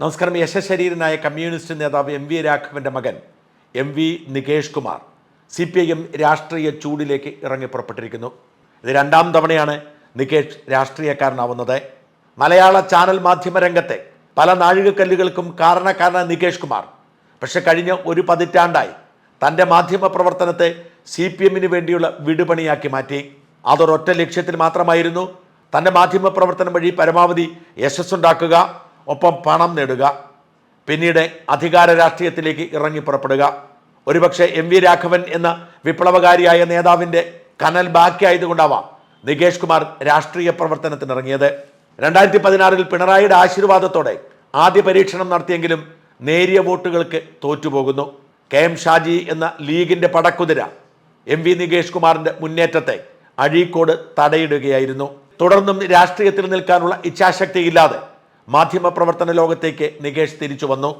നമസ്കാരം. യശശരീരനായ കമ്മ്യൂണിസ്റ്റ് നേതാവ് എം വി രാഘവന്റെ മകൻ M V Nikesh Kumar C P I M രാഷ്ട്രീയ ചൂടിലേക്ക് ഇറങ്ങി പുറപ്പെട്ടിരിക്കുന്നു. ഇത് രണ്ടാം തവണയാണ് നികേഷ് രാഷ്ട്രീയക്കാരനാവുന്നത്. മലയാള ചാനൽ മാധ്യമ രംഗത്തെ പല നാഴികക്കല്ലുകൾക്കും കാരണക്കാരനായ നികേഷ് കുമാർ. പക്ഷെ കഴിഞ്ഞ ഒരു പതിറ്റാണ്ടായി തന്റെ മാധ്യമ പ്രവർത്തനത്തെ സി പി എമ്മിന് വേണ്ടിയുള്ള വിടുപണിയാക്കി മാറ്റി. അതൊരൊറ്റ ലക്ഷ്യത്തിൽ മാത്രമായിരുന്നു തന്റെ മാധ്യമ പ്രവർത്തനം വഴി പരമാവധി യശസ്സുണ്ടാക്കുക. ഒപ്പം പണം നേടുക. പിന്നീട് അധികാര രാഷ്ട്രീയത്തിലേക്ക് ഇറങ്ങി പുറപ്പെടുക. ഒരുപക്ഷെ എം വി രാഘവൻ എന്ന വിപ്ലവകാരിയായ നേതാവിന്റെ കനൽ ബാക്കിയായതുകൊണ്ടാവാം നികേഷ് കുമാർ രാഷ്ട്രീയ പ്രവർത്തനത്തിന് ഇറങ്ങിയത് രണ്ടായിരത്തി പതിനാറിൽ പിണറായിയുടെ ആശീർവാദത്തോടെ ആദ്യ പരീക്ഷണം നടത്തിയെങ്കിലും നേരിയ വോട്ടുകൾക്ക് തോറ്റുപോകുന്നു. കെ എം ഷാജി എന്ന ലീഗിന്റെ പടക്കുതിര എം വി നികേഷ് കുമാറിന്റെ മുന്നേറ്റത്തെ അഴീക്കോട് തടയിടുകയായിരുന്നു. തുടർന്നും രാഷ്ട്രീയത്തിൽ നിൽക്കാനുള്ള ഇച്ഛാശക്തിയില്ലാതെ മാധ്യമ പ്രവർത്തന ലോകത്തേക്ക് നികേഷ് തിരിച്ചു വന്നു.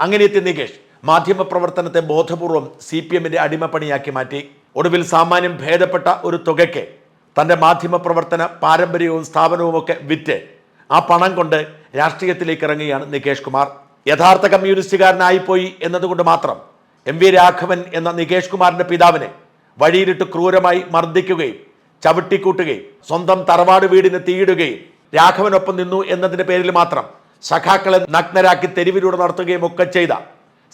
അങ്ങനെ എത്തിയ നികേഷ് മാധ്യമ പ്രവർത്തനത്തെ ബോധപൂർവം സി പി എമ്മിന്റെ അടിമപ്പണിയാക്കി മാറ്റി. ഒടുവിൽ സാമാന്യം ഭേദപ്പെട്ട ഒരു തുകയ്ക്ക് തന്റെ മാധ്യമ പ്രവർത്തന പാരമ്പര്യവും സ്ഥാപനവും ഒക്കെ വിറ്റ് ആ പണം കൊണ്ട് രാഷ്ട്രീയത്തിലേക്ക് ഇറങ്ങുകയാണ് നികേഷ് കുമാർ. യഥാർത്ഥ കമ്മ്യൂണിസ്റ്റുകാരനായിപ്പോയി എന്നതുകൊണ്ട് മാത്രം എം വി രാഘവൻ എന്ന നികേഷ് കുമാറിന്റെ പിതാവിനെ വഴിയിലിട്ട് ക്രൂരമായി മർദ്ദിക്കുകയും ചവിട്ടിക്കൂട്ടുകയും സ്വന്തം തറവാട് വീടിന് തീയിടുകയും രാഘവനൊപ്പം നിന്നു എന്നതിന്റെ പേരിൽ മാത്രം സഖാക്കളെ നഗ്നരാക്കി തെരുവിലൂടെ നടത്തുകയും ഒക്കെ ചെയ്ത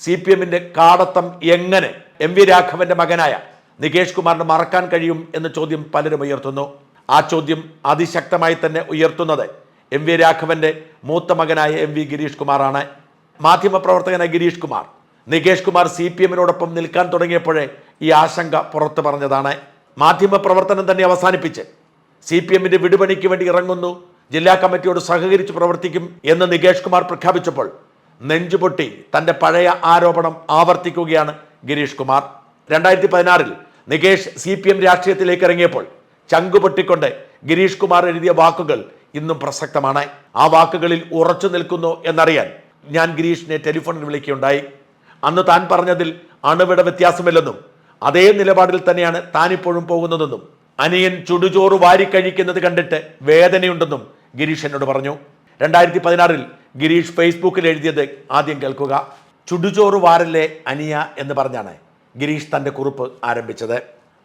സി പി എമ്മിന്റെ കാടത്തം എങ്ങനെ എം വി രാഘവന്റെ മകനായ നികേഷ് കുമാറിന് മറക്കാൻ കഴിയും എന്ന ചോദ്യം പലരും ഉയർത്തുന്നു. ആ ചോദ്യം അതിശക്തമായി തന്നെ ഉയർത്തുന്നത് എം വി രാഘവന്റെ മൂത്ത മകനായ എം വി ഗിരീഷ് കുമാറാണ്. മാധ്യമപ്രവർത്തകനായ ഗിരീഷ് കുമാർ നികേഷ് കുമാർ സി പി എമ്മിനോടൊപ്പം നിൽക്കാൻ തുടങ്ങിയപ്പോഴേ ഈ ആശങ്ക പുറത്തു പറഞ്ഞതാണ്. മാധ്യമ പ്രവർത്തനം തന്നെ അവസാനിപ്പിച്ച് സി പി എമ്മിന്റെ വിടുപണിക്ക് വേണ്ടി ഇറങ്ങുന്നു ജില്ലാ കമ്മിറ്റിയോട് സഹകരിച്ച് പ്രവർത്തിക്കും എന്ന് നികേഷ് കുമാർ പ്രഖ്യാപിച്ചപ്പോൾ നെഞ്ചുപൊട്ടി തന്റെ പഴയ ആരോപണം ആവർത്തിക്കുകയാണ് ഗിരീഷ് കുമാർ. രണ്ടായിരത്തി പതിനാറിൽ നികേഷ് സി പി എം രാഷ്ട്രീയത്തിലേക്ക് ഇറങ്ങിയപ്പോൾ ചങ്കുപൊട്ടിക്കൊണ്ട് ഗിരീഷ് കുമാർ എഴുതിയ വാക്കുകൾ ഇന്നും പ്രസക്തമാണ്. ആ വാക്കുകളിൽ ഉറച്ചു നിൽക്കുന്നു എന്നറിയാൻ ഞാൻ ഗിരീഷിനെ ടെലിഫോണിൽ വിളിക്കുകയുണ്ടായി. അന്ന് താൻ പറഞ്ഞതിൽ അണുവിട വ്യത്യാസമില്ലെന്നും അതേ നിലപാടിൽ തന്നെയാണ് താനിപ്പോഴും പോകുന്നതെന്നും അനിയൻ ചുടുചോറ് വാരിക്കഴിക്കുന്നത് കണ്ടിട്ട് വേദനയുണ്ടെന്നും ഗിരീഷ് എന്നോട് പറഞ്ഞു. രണ്ടായിരത്തി പതിനാറിൽ ഗിരീഷ് ഫേസ്ബുക്കിൽ എഴുതിയത് ആദ്യം കേൾക്കുക. ചുടുചോറ് വാരല്ലേ അനിയ എന്ന് പറഞ്ഞാണ് ഗിരീഷ് തന്റെ കുറിപ്പ് ആരംഭിച്ചത്.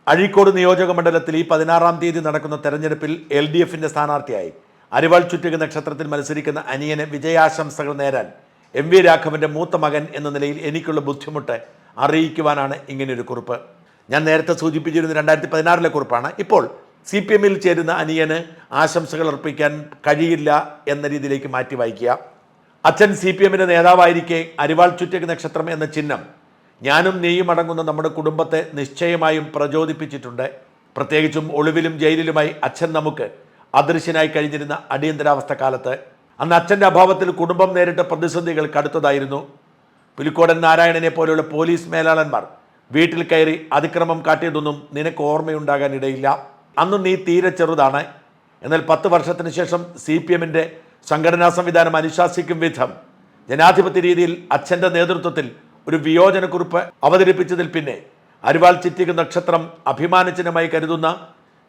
അഴീക്കോട് നിയോജക മണ്ഡലത്തിൽ ഈ പതിനാറാം തീയതി നടക്കുന്ന തെരഞ്ഞെടുപ്പിൽ എൽ ഡി എഫിന്റെ സ്ഥാനാർത്ഥിയായി. അരിവാൾ ചുറ്റുക നക്ഷത്രത്തിൽ മത്സരിക്കുന്ന അനിയന് വിജയാശംസകൾ നേരാൻ എം വി രാഘവന്റെ മൂത്ത മകൻ എന്ന നിലയിൽ എനിക്കുള്ള ബുദ്ധിമുട്ട് അറിയിക്കുവാനാണ് ഇങ്ങനെയൊരു കുറിപ്പ്. ഞാൻ നേരത്തെ സൂചിപ്പിച്ചിരുന്ന രണ്ടായിരത്തി പതിനാറിലെ കുറിപ്പാണ്. ഇപ്പോൾ സി പി എമ്മിൽ ചേരുന്ന അനിയന് ആശംസകൾ അർപ്പിക്കാൻ കഴിയില്ല എന്ന രീതിയിലേക്ക് മാറ്റി വായിക്കുക. അച്ഛൻ സി പി എമ്മിന്റെ നേതാവായിരിക്കെ അരിവാൾ ചുറ്റക് നക്ഷത്രം എന്ന ചിഹ്നം. ഞാനും നീയും അടങ്ങുന്ന നമ്മുടെ കുടുംബത്തെ നിശ്ചയമായും പ്രചോദിപ്പിച്ചിട്ടുണ്ട്. പ്രത്യേകിച്ചും ഒളിവിലും ജയിലിലുമായി അച്ഛൻ നമുക്ക് അദൃശ്യനായി കഴിഞ്ഞിരുന്ന അടിയന്തരാവസ്ഥ കാലത്ത്. അന്ന് അച്ഛന്റെ അഭാവത്തിൽ കുടുംബം നേരിട്ട പ്രതിസന്ധികൾ കടുത്തതായിരുന്നു. പുലിക്കോടൻ നാരായണനെ പോലെയുള്ള പോലീസ് മേലാളന്മാർ വീട്ടിൽ കയറി അതിക്രമം കാട്ടിയതൊന്നും നിനക്ക് ഓർമ്മയുണ്ടാകാൻ ഇടയില്ല അന്ന് നീ തീരെ ചെറുതാണ്. എന്നാൽ പത്ത് വർഷത്തിന് ശേഷം സി പി എമ്മിന്റെ സംഘടനാ സംവിധാനം അനുശാസിക്കും വിധം ജനാധിപത്യ രീതിയിൽ അച്ഛന്റെ നേതൃത്വത്തിൽ ഒരു വിയോജനക്കുറിപ്പ് അവതരിപ്പിച്ചതിൽ പിന്നെ അരിവാൾ ചിറ്റിക്ക് നക്ഷത്രം അഭിമാനചിഹ്നമായി കരുതുന്ന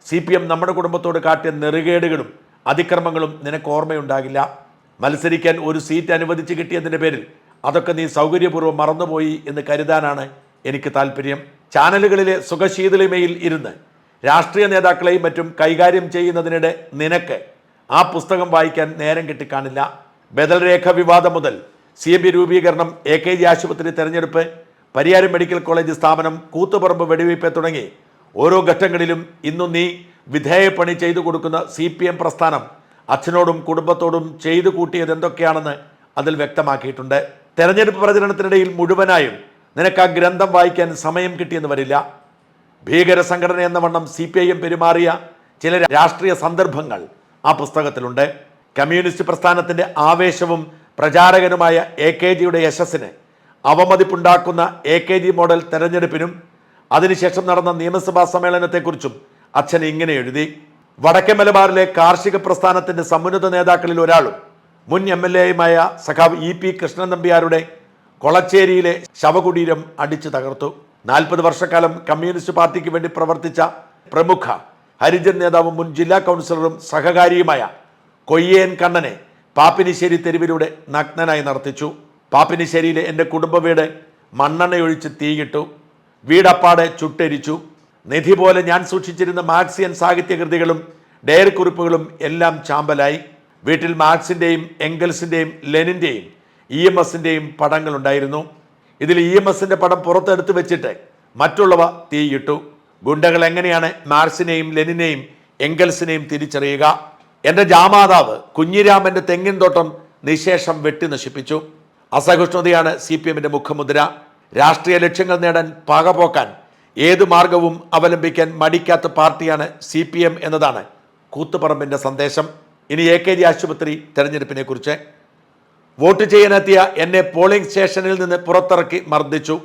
സി പി എം നമ്മുടെ കുടുംബത്തോട് കാട്ടിയ നെറുകേടുകളും അതിക്രമങ്ങളും നിനക്ക് ഓർമ്മയുണ്ടാകില്ല. മത്സരിക്കാൻ ഒരു സീറ്റ് അനുവദിച്ച് കിട്ടിയതിന്റെ പേരിൽ അതൊക്കെ നീ സൗകര്യപൂർവം മറന്നുപോയി എന്ന് കരുതാനാണ് എനിക്ക് താല്പര്യം. ചാനലുകളിലെ സുഖശീതളിമയിൽ ഇരുന്ന് രാഷ്ട്രീയ നേതാക്കളെയും മറ്റും കൈകാര്യം ചെയ്യുന്നതിനിടെ നിനക്ക് ആ പുസ്തകം വായിക്കാൻ നേരം കിട്ടിക്കാണില്ല. ബദൽ രേഖ വിവാദം മുതൽ സി എം പി രൂപീകരണം എ കെ ജി ആശുപത്രി തെരഞ്ഞെടുപ്പ് പരിയാരം മെഡിക്കൽ കോളേജ് സ്ഥാപനം കൂത്തുപറമ്പ് വെടിവയ്പ് തുടങ്ങി ഓരോ ഘട്ടങ്ങളിലും ഇന്നും നീ വിധേയപ്പണി ചെയ്തു കൊടുക്കുന്ന സി പി എം പ്രസ്ഥാനം അച്ഛനോടും കുടുംബത്തോടും ചെയ്തു കൂട്ടിയത് എന്തൊക്കെയാണെന്ന് അതിൽ വ്യക്തമാക്കിയിട്ടുണ്ട്. തെരഞ്ഞെടുപ്പ് പ്രചരണത്തിനിടയിൽ മുഴുവനായും നിനക്ക് ആ ഗ്രന്ഥം വായിക്കാൻ സമയം കിട്ടിയെന്ന് വരില്ല. ഭീകര സംഘടന എന്ന വണ്ണം സി പി ഐ എം പെരുമാറിയ ചില രാഷ്ട്രീയ സന്ദർഭങ്ങൾ ആ പുസ്തകത്തിലുണ്ട്. കമ്മ്യൂണിസ്റ്റ് പ്രസ്ഥാനത്തിന്റെ ആവേശവും പ്രചാരകനുമായ എ കെ ജിയുടെ യശസ്സിന് അവമതിപ്പുണ്ടാക്കുന്ന എ കെ ജി മോഡൽ തെരഞ്ഞെടുപ്പിനും അതിനുശേഷം നടന്ന നിയമസഭാ സമ്മേളനത്തെക്കുറിച്ചും അച്ഛൻ ഇങ്ങനെ എഴുതി. വടക്കേ മലബാറിലെ കാർഷിക പ്രസ്ഥാനത്തിന്റെ സമുന്നത നേതാക്കളിൽ ഒരാളും മുൻ എം എൽ എയുമായ സഖാവ് ഇ പി കൃഷ്ണൻ നമ്പിയാരുടെ കൊളച്ചേരിയിലെ ശവകുടീരം അടിച്ചു തകർത്തു. നാൽപ്പത് വർഷക്കാലം കമ്മ്യൂണിസ്റ്റ് പാർട്ടിക്ക് വേണ്ടി പ്രവർത്തിച്ച പ്രമുഖ ഹരിജൻ നേതാവും മുൻ ജില്ലാ കൗൺസിലറും സഹകാരിയുമായ കൊയ്യേൻ കണ്ണനെ പാപ്പിനിശ്ശേരി തെരുവിലൂടെ നഗ്നനായി നടത്തിച്ചു. പാപ്പിനിശ്ശേരിയിലെ എന്റെ കുടുംബ വീട് മണ്ണെണ്ണയൊഴിച്ച് തീയിട്ടു വീടപ്പാടെ ചുട്ടരിച്ചു. നിധി പോലെ ഞാൻ സൂക്ഷിച്ചിരുന്ന മാർക്സിയൻ സാഹിത്യകൃതികളും ഡയറി കുറിപ്പുകളും എല്ലാം ചാമ്പലായി. വീട്ടിൽ മാർക്സിന്റെയും എംഗൽസിന്റെയും ലെനിന്റെയും ഇ എം എസിന്റെയും പടങ്ങളുണ്ടായിരുന്നു. ഇതിൽ ഇ എം എസിന്റെ പടം പുറത്തെടുത്ത് വെച്ചിട്ട് മറ്റുള്ളവ തീയിട്ടു. ഗുണ്ടകൾ എങ്ങനെയാണ് മാർസിനെയും ലെനിനെയും എംഗൽസിനെയും തിരിച്ചറിയുക? എന്റെ ജാമാതാവ് കുഞ്ഞിരാമന്റെ തെങ്ങിൻ തോട്ടം നിശേഷം വെട്ടി നശിപ്പിച്ചു. അസഹിഷ്ണുതയാണ് സി പി എമ്മിന്റെ മുഖമുദ്ര. രാഷ്ട്രീയ ലക്ഷ്യങ്ങൾ നേടാൻ പകപോക്കാൻ ഏതു മാർഗവും അവലംബിക്കാൻ മടിക്കാത്ത പാർട്ടിയാണ് സി പി എം എന്നതാണ് കൂത്തുപറമ്പിന്റെ സന്ദേശം. ഇനി എ കെ ജി ആശുപത്രി തെരഞ്ഞെടുപ്പിനെ കുറിച്ച് വോട്ട് ചെയ്യാനെത്തിയ എന്നെ പോളിംഗ് സ്റ്റേഷനിൽ നിന്ന് പുറത്തിറക്കി മർദ്ദിച്ചു.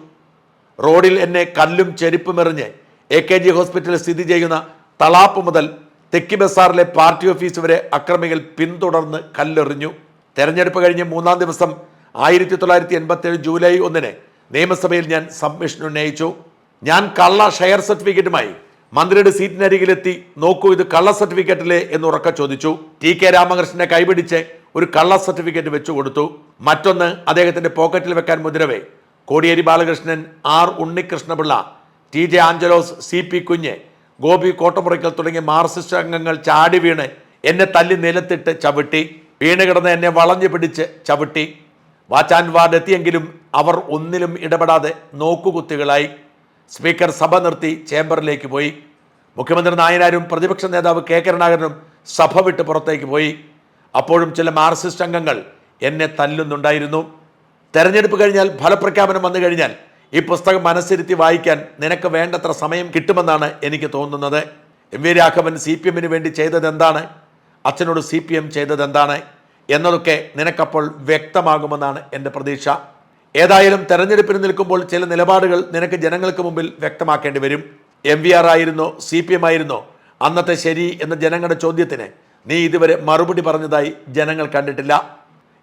റോഡിൽ എന്നെ കല്ലും ചെരുപ്പും എറിഞ്ഞ് എ കെ ജി ഹോസ്പിറ്റലിൽ സ്ഥിതി ചെയ്യുന്ന തളാപ്പ് മുതൽ തെക്കി ബസാറിലെ പാർട്ടി ഓഫീസ് വരെ അക്രമികൾ പിന്തുടർന്ന് കല്ലെറിഞ്ഞു. തെരഞ്ഞെടുപ്പ് കഴിഞ്ഞ് മൂന്നാം ദിവസം ആയിരത്തി തൊള്ളായിരത്തി എൺപത്തി ഏഴ് ജൂലൈ ഒന്നിന് നിയമസഭയിൽ ഞാൻ സബ്മിഷൻ ഉന്നയിച്ചു. ഞാൻ കള്ള ഷെയർ സർട്ടിഫിക്കറ്റുമായി മന്ത്രിയുടെ സീറ്റിനരികിലെത്തി നോക്കൂ ഇത് കള്ള സർട്ടിഫിക്കറ്റിലെ എന്ന് ഉറക്ക ചോദിച്ചു. ടി കെ രാമകൃഷ്ണനെ കൈപിടിച്ച് ഒരു കള്ള സർട്ടിഫിക്കറ്റ് വെച്ചു കൊടുത്തു. മറ്റൊന്ന് അദ്ദേഹത്തിന്റെ പോക്കറ്റിൽ വെക്കാൻ മുദ്രവേ Kodiyeri Balakrishnan R Unnikrishnapillai T J Angelos C P Kunju Gopi Kottamurackal തുടങ്ങിയ മാർസിസ്റ്റ് അംഗങ്ങൾ ചാടി വീണ് എന്നെ തല്ലി നിലത്തിട്ട് ചവിട്ടി. വീണ് കിടന്ന് എന്നെ വളഞ്ഞു പിടിച്ച് ചവിട്ടി. വാച്ച് ആൻഡ് വാർഡ് എത്തിയെങ്കിലും അവർ ഒന്നിലും ഇടപെടാതെ നോക്കുകുത്തികളായി. സ്പീക്കർ സഭ നിർത്തി ചേംബറിലേക്ക് പോയി. മുഖ്യമന്ത്രി നായനാരും പ്രതിപക്ഷ നേതാവ് കെ കരുണാകരനും സഭ വിട്ട് പുറത്തേക്ക് പോയി. അപ്പോഴും ചില മാർക്സിസ്റ്റ് അംഗങ്ങൾ എന്നെ തല്ലുന്നുണ്ടായിരുന്നു. തെരഞ്ഞെടുപ്പ് കഴിഞ്ഞാൽ ഫലപ്രഖ്യാപനം വന്നു കഴിഞ്ഞാൽ ഈ പുസ്തകം മനസ്സിരുത്തി വായിക്കാൻ നിനക്ക് വേണ്ടത്ര സമയം കിട്ടുമെന്നാണ് എനിക്ക് തോന്നുന്നത്. M V Raghavan C P എമ്മിന് വേണ്ടി ചെയ്തത് എന്താണ് അച്ഛനോട് സി പി എം ചെയ്തത് എന്താണ് എന്നതൊക്കെ നിനക്കപ്പോൾ വ്യക്തമാകുമെന്നാണ് എന്റെ പ്രതീക്ഷ. ഏതായാലും തെരഞ്ഞെടുപ്പിന് നിൽക്കുമ്പോൾ ചില നിലപാടുകൾ നിനക്ക് ജനങ്ങൾക്ക് മുമ്പിൽ വ്യക്തമാക്കേണ്ടി വരും. എം വി ആർ ആയിരുന്നോ? സി പി എം ആയിരുന്നോ? അന്നത്തെ ശരി എന്ന ജനങ്ങളുടെ ചോദ്യത്തിന് നീ ഇതുവരെ മറുപടി പറഞ്ഞതായി ജനങ്ങൾ കണ്ടിട്ടില്ല.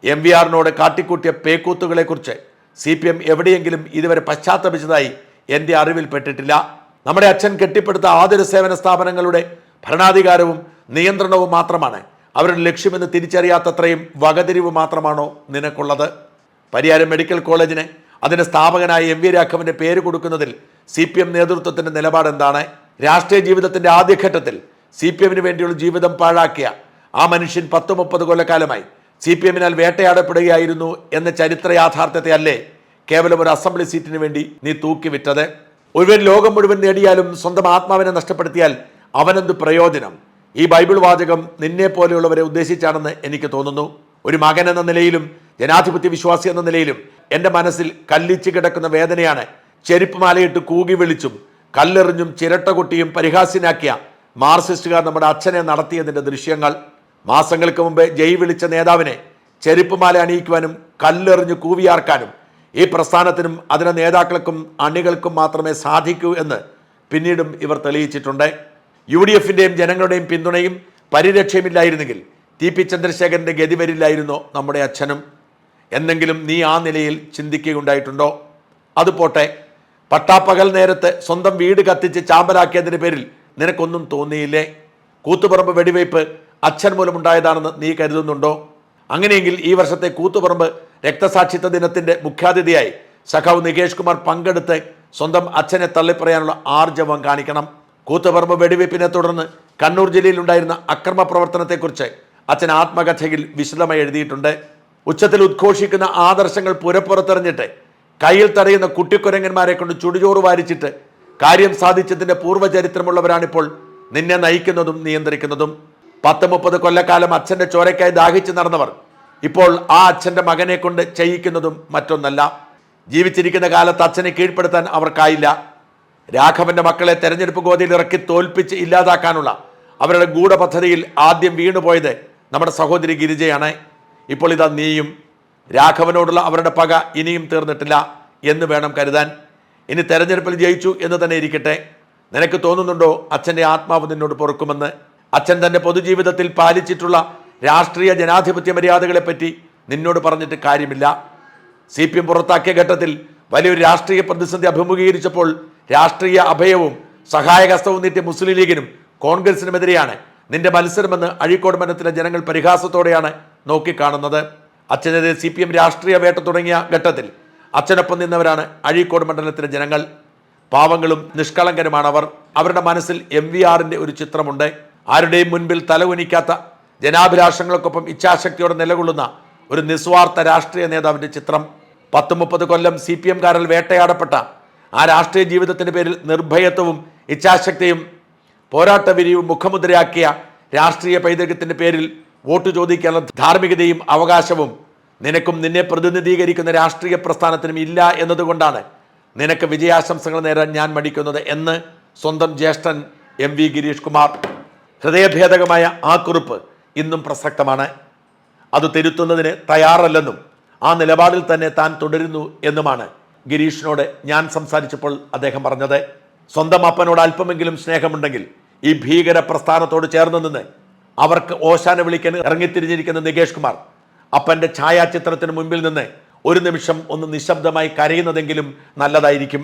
എം വി ആറിനോട് കാട്ടിക്കൂട്ടിയ പേക്കൂത്തുകളെക്കുറിച്ച് സി പി എം എവിടെയെങ്കിലും ഇതുവരെ പശ്ചാത്തപിച്ചതായി എന്റെ അറിവിൽപ്പെട്ടിട്ടില്ല നമ്മുടെ അച്ഛൻ കെട്ടിപ്പടുത്ത ആതുര സേവന സ്ഥാപനങ്ങളുടെ ഭരണാധികാരവും നിയന്ത്രണവും മാത്രമാണ്. അവരുടെ ലക്ഷ്യമെന്ന് തിരിച്ചറിയാത്തത്രയും വകതിരിവ് മാത്രമാണോ നിനക്കുള്ളത്? പരിയാരം മെഡിക്കൽ കോളേജിന് അതിന്റെ സ്ഥാപകനായ എം വി രാഘവന്റെ പേര് കൊടുക്കുന്നതിൽ സി പി എം നേതൃത്വത്തിന്റെ നിലപാട് എന്താണ് രാഷ്ട്രീയ ജീവിതത്തിന്റെ ആദ്യഘട്ടത്തിൽ സി പി എമ്മിന് വേണ്ടിയുള്ള ജീവിതം പാഴാക്കിയ ആ മനുഷ്യൻ പത്ത് മുപ്പത് കൊല്ലക്കാലമായി സി പി എമ്മിനാൽ വേട്ടയാടപ്പെടുകയായിരുന്നു എന്ന ചരിത്ര യാഥാർത്ഥ്യത്തെ അല്ലേ കേവലം ഒരു അസംബ്ലി സീറ്റിന് വേണ്ടി നീ തൂക്കി വിറ്റത് ഒരുവൻ ലോകം മുഴുവൻ നേടിയാലും സ്വന്തം ആത്മാവിനെ നഷ്ടപ്പെടുത്തിയാൽ അവനെന്ത് പ്രയോജനം? ഈ ബൈബിൾ വാചകം നിന്നെ പോലെയുള്ളവരെ ഉദ്ദേശിച്ചാണെന്ന് എനിക്ക് തോന്നുന്നു. ഒരു മകൻ എന്ന നിലയിലും ജനാധിപത്യ വിശ്വാസി എന്ന നിലയിലും എന്റെ മനസ്സിൽ കല്ലിച്ച് കിടക്കുന്ന വേദനയാണ്. ചെരുപ്പ് മാലയിട്ട് കൂകി വിളിച്ചും കല്ലെറിഞ്ഞും ചിരട്ട കൊട്ടിയും പരിഹാസ്യനാക്കിയ മാർക്സിസ്റ്റുകാർ നമ്മുടെ അച്ഛനെ നടത്തിയതിന്റെ ദൃശ്യങ്ങൾ. മാസങ്ങൾക്ക് മുമ്പ് ജയ് വിളിച്ച നേതാവിനെ ചെരുപ്പ് മാല അണിയിക്കുവാനും കല്ലെറിഞ്ഞ് കൂവിയാർക്കാനും ഈ പ്രസ്ഥാനത്തിനും അതിലെ നേതാക്കൾക്കും അണികൾക്കും മാത്രമേ സാധിക്കൂ എന്ന് പിന്നീടും ഇവർ തെളിയിച്ചിട്ടുണ്ട്. യു ഡി എഫിന്റെയും ജനങ്ങളുടെയും പിന്തുണയും പരിരക്ഷയുമില്ലായിരുന്നെങ്കിൽ ടി പി ചന്ദ്രശേഖരന്റെ ഗതി വരില്ലായിരുന്നോ നമ്മുടെ അച്ഛനും. എന്നെങ്കിലും നീ ആ നിലയിൽ ചിന്തിക്കുകയുണ്ടായിട്ടുണ്ടോ? അത് പോട്ടെ. പട്ടാപ്പകൽ നേരത്ത് സ്വന്തം വീട് കത്തിച്ച് ചാമ്പലാക്കിയതിന്റെ പേരിൽ നിനക്കൊന്നും തോന്നിയില്ലേ? കൂത്തുപറമ്പ് വെടിവയ്പ് അച്ഛൻ മൂലമുണ്ടായതാണെന്ന് നീ കരുതുന്നുണ്ടോ? അങ്ങനെയെങ്കിൽ ഈ വർഷത്തെ കൂത്തുപറമ്പ് രക്തസാക്ഷിത്വ ദിനത്തിന്റെ മുഖ്യാതിഥിയായി സഖാവ് നികേഷ് കുമാർ പങ്കെടുത്ത് സ്വന്തം അച്ഛനെ തള്ളിപ്പറയാനുള്ള ആർജവം കാണിക്കണം. കൂത്തുപറമ്പ് വെടിവയ്പ്പിനെ തുടർന്ന് കണ്ണൂർ ജില്ലയിൽ ഉണ്ടായിരുന്ന അക്രമ പ്രവർത്തനത്തെക്കുറിച്ച് അച്ഛൻ ആത്മകഥയിൽ വിശദമായി എഴുതിയിട്ടുണ്ട്. ഉച്ചത്തിൽ ഉദ്ഘോഷിക്കുന്ന ആദർശങ്ങൾ പുരപ്പുറത്തെറിഞ്ഞിട്ട് കയ്യിൽ തടയുന്ന കുട്ടിക്കുരങ്ങന്മാരെ കൊണ്ട് ചുടുചോറ് വാരിച്ചിട്ട് കാര്യം സാധിച്ചതിന്റെ പൂർവചരിത്രമുള്ളവരാണിപ്പോൾ നിന്നെ നയിക്കുന്നതും നിയന്ത്രിക്കുന്നതും. പത്ത് മുപ്പത് കൊല്ലക്കാലം അച്ഛന്റെ ചോരയ്ക്കായി ദാഹിച്ചു നടന്നവർ ഇപ്പോൾ ആ അച്ഛന്റെ മകനെ കൊണ്ട് ചെയ്യിക്കുന്നതും മറ്റൊന്നല്ല. ജീവിച്ചിരിക്കുന്ന കാലത്ത് അച്ഛനെ കീഴ്പ്പെടുത്താൻ അവർക്കായില്ല. രാഘവന്റെ മക്കളെ തെരഞ്ഞെടുപ്പ് ഗോതിയിൽ ഇറക്കി തോൽപ്പിച്ച് ഇല്ലാതാക്കാനുള്ള അവരുടെ ഗൂഢപദ്ധതിയിൽ ആദ്യം വീണുപോയത് നമ്മുടെ സഹോദരി ഗിരിജയാണ്. ഇപ്പോൾ ഇതാ നീയും. രാഘവനോടുള്ള അവരുടെ പക ഇനിയും തീർന്നിട്ടില്ല എന്ന് വേണം കരുതാൻ. ഇനി തെരഞ്ഞെടുപ്പിൽ ജയിച്ചു എന്ന് തന്നെ ഇരിക്കട്ടെ. നിനക്ക് തോന്നുന്നുണ്ടോ അച്ഛന്റെ ആത്മാവ് നിന്നോട് പൊറുക്കുമെന്ന്? അച്ഛൻ തന്റെ പൊതുജീവിതത്തിൽ പാലിച്ചിട്ടുള്ള രാഷ്ട്രീയ ജനാധിപത്യ മര്യാദകളെപ്പറ്റി നിന്നോട് പറഞ്ഞിട്ട് കാര്യമില്ല. സി പി എം പുറത്താക്കിയ ഘട്ടത്തിൽ വലിയൊരു രാഷ്ട്രീയ പ്രതിസന്ധി അഭിമുഖീകരിച്ചപ്പോൾ രാഷ്ട്രീയ അഭയവും സഹായഹസ്തവും നീട്ടിയ മുസ്ലിം ലീഗിനും കോൺഗ്രസിനുമെതിരെയാണ് നിന്റെ മത്സരമെന്ന് അഴീക്കോട് മനത്തിലെ ജനങ്ങൾ പരിഹാസത്തോടെയാണ് നോക്കിക്കാണുന്നത്. അച്ഛനെതിരെ സി പി എം രാഷ്ട്രീയ വേട്ട തുടങ്ങിയ ഘട്ടത്തിൽ അച്ഛനൊപ്പം നിന്നവരാണ് അഴീക്കോട് മണ്ഡലത്തിലെ ജനങ്ങൾ. പാവങ്ങളും നിഷ്കളങ്കരുമാണ് അവർ. അവരുടെ മനസ്സിൽ എം വി ആറിന്റെ ഒരു ചിത്രമുണ്ട്. ആരുടെയും മുൻപിൽ തലകുനിക്കാത്ത ജനാഭിലാഷങ്ങൾക്കൊപ്പം ഇച്ഛാശക്തിയോടെ നിലകൊള്ളുന്ന ഒരു നിസ്വാർത്ഥ രാഷ്ട്രീയ നേതാവിന്റെ ചിത്രം. പത്ത് മുപ്പത് കൊല്ലം സി പി എംകാരിൽ വേട്ടയാടപ്പെട്ട ആ രാഷ്ട്രീയ ജീവിതത്തിന്റെ പേരിൽ നിർഭയത്വവും ഇച്ഛാശക്തിയും പോരാട്ടവിരിയും മുഖമുദ്രയാക്കിയ രാഷ്ട്രീയ പൈതൃകത്തിന്റെ പേരിൽ വോട്ട് ചോദിക്കാനുള്ള ധാർമ്മികതയും അവകാശവും നിനക്കും നിന്നെ പ്രതിനിധീകരിക്കുന്ന രാഷ്ട്രീയ പ്രസ്ഥാനത്തിനും ഇല്ല എന്നതുകൊണ്ടാണ് നിനക്ക് വിജയാശംസകൾ നേരാൻ ഞാൻ മടിക്കുന്നത് എന്ന് സ്വന്തം ജ്യേഷ്ഠൻ എം വി ഗിരീഷ് കുമാർ. ഹൃദയഭേദകമായ ആ കുറിപ്പ് ഇന്നും പ്രസക്തമാണ്. അത് തിരുത്തുന്നതിന് തയ്യാറല്ലെന്നും ആ നിലപാടിൽ തന്നെ താൻ തുടരുന്നു എന്നുമാണ് ഗിരീഷിനോട് ഞാൻ സംസാരിച്ചപ്പോൾ അദ്ദേഹം പറഞ്ഞത്. സ്വന്തം അപ്പനോട് അല്പമെങ്കിലും സ്നേഹമുണ്ടെങ്കിൽ ഈ ഭീകര പ്രസ്ഥാനത്തോട് ചേർന്ന് നിന്ന് അവർക്ക് ഓശാന വിളിക്കാൻ ഇറങ്ങിത്തിരിഞ്ഞിരിക്കുന്ന നികേഷ് കുമാർ അപ്പന്റെ ഛായാചിത്രത്തിന് മുമ്പിൽ നിന്ന് ഒരു നിമിഷം ഒന്ന് നിശബ്ദമായി കരയുന്നതെങ്കിലും നല്ലതായിരിക്കും.